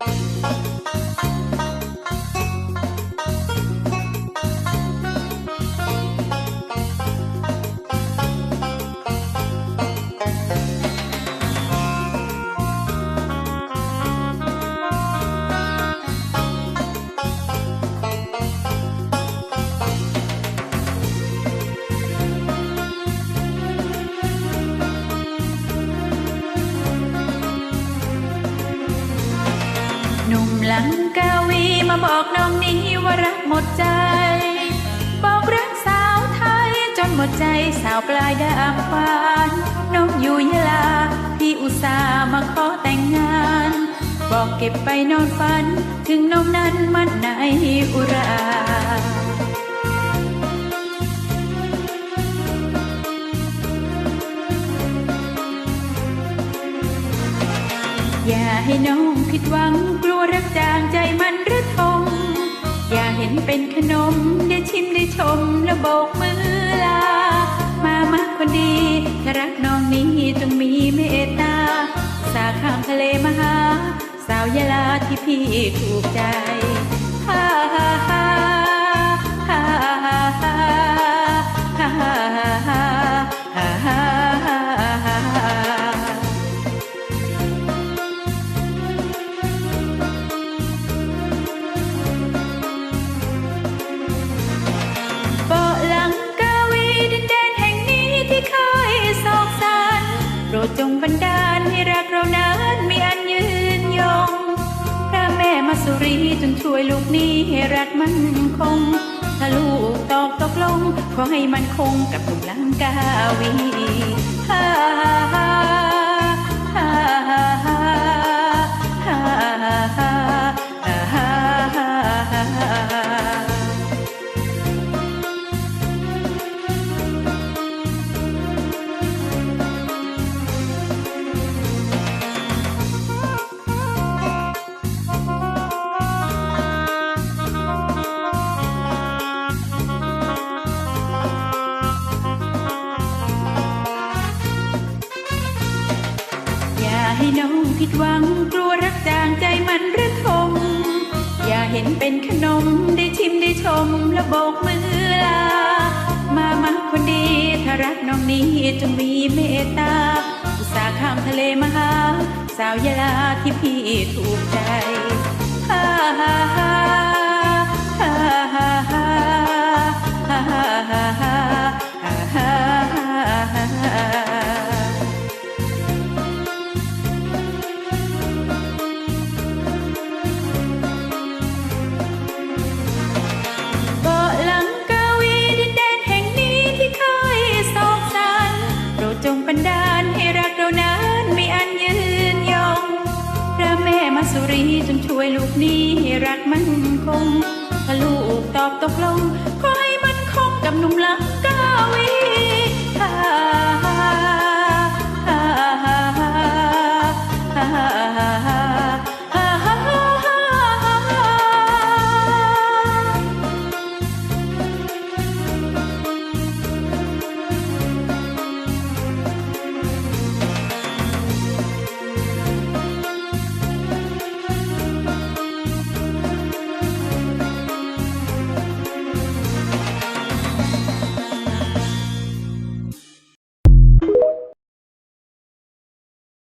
Música หนุ่มหลังกาวีมาบอกน้องนี้ว่ารักหมดใจ บอกรักสาวไทยจนหมดใจสาวปลายดามฟานน้องอยู่ยะลาพี่อุตส่าห์มาขอแต่งงาน บอกเก็บไปนอนฝัน ถึงน้องนั้นมันในอุรา ให้น้องผิดหวังกลัวรักจางใจมันระทมอย่าเห็นเป็นขนมได้ชิมได้ชมแล้วโบกมือลา มามาคนดีถ้ารักน้องนี้จงมีเมตตา สาข้ามทะเลมาหา สาวยาลาที่พี่ถูกใจฮ่าฮ่าฮ่า ช่วยลูกนี้ให้รักมันคง ถ้าลูกตอกตกลง ขอให้มันคงกับหนุ่มลังกาวีฮ่า ผิดหวังกลัวรักจางใจมันระทมอย่าเห็นเป็นขนมได้ชิมได้ชมและโบกมือลา มามาคนดีถ้ารักน้องนี้จงมีเมตตาอุตส่าห์ข้ามทะเลมาหาสาวยาลาที่พี่ถูกใจฮ่าฮ่าฮ่า รีจงช่วยลูกนี้ให้รักมันคงถ้าลูกตอบตกลงขอให้มันคงกับหนุ่มหลักกาวี